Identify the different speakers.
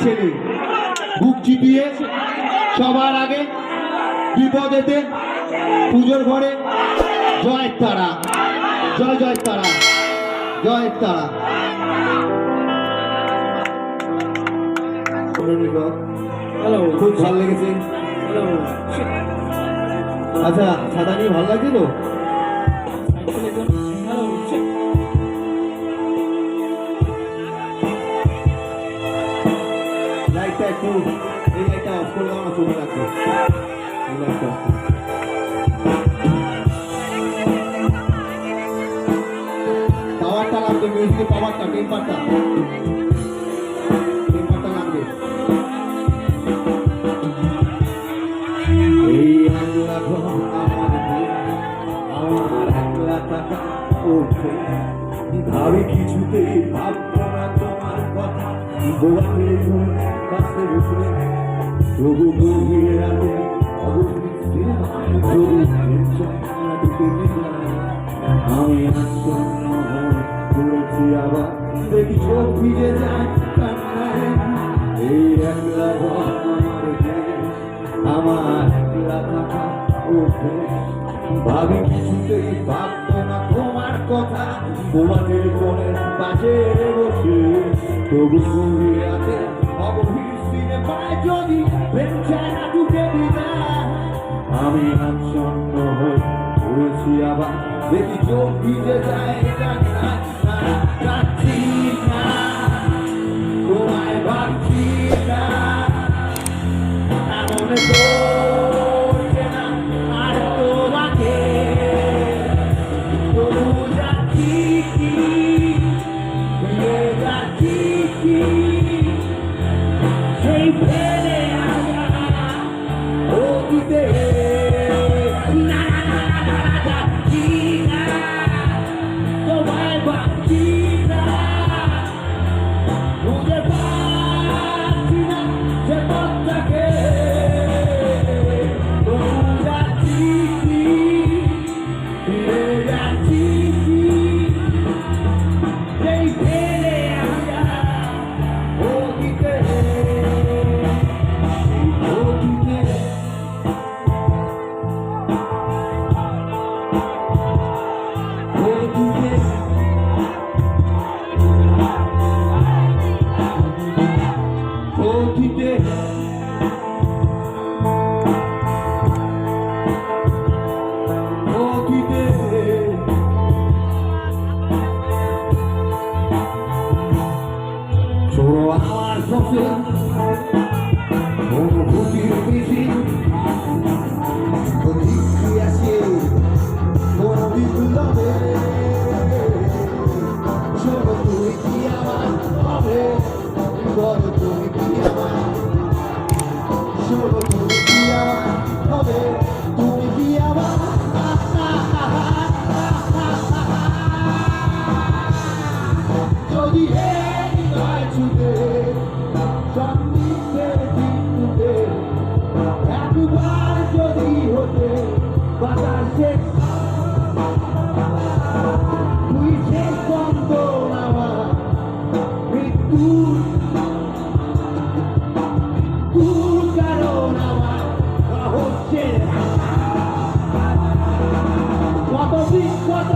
Speaker 1: ছেলে বুক চিপিয়ে সবার আগে বিপদেতে পুজোর ঘরে জয় তারা জয় জয় তারা জয় তারা।
Speaker 2: হ্যালো
Speaker 1: খুব ভালো লেগেছে। আচ্ছা ছাতা নিয়ে ভালো লাগছিল
Speaker 2: হ্যালো
Speaker 1: লাইটটা একটু এই লাইটটা অফ করে দাও না চলে রাখো এই লাইটটা করো। পাওয়ারটা লাগবে মিউজিকের পাওয়ারটা টেম্পারটা টেম্পারটা লাগবে এই আল্লাহ আমার আমার একলা টাকা ওঠে ভাবে কিছুতেই ভাববো না তোমার কথা। গোয়ালে কাছে বসে। তবু গভীর রাতে আমি হয়ে আবার। দেখি চোখ ভিজে যায় এই একলা আমার একলা থাকা ওঠে ভাবি কিছুতেই ভাবতো না তোমার কথা তোমাদের মনের পাশে বসে তবু রাতে অগভীর সিনেমায় যদি প্রেম দিনা আমি আচ্ছন্ন হয়ে পড়েছি আবার দেখি চোখ ভিজে যায় কান্নায়। না, কাঁদছি আমার পথে অনুভূতির বেশি বাতাসে তুই শেষ বন্ধ আমার মৃত্যুর কারণ আমার হচ্ছে কত দিন কত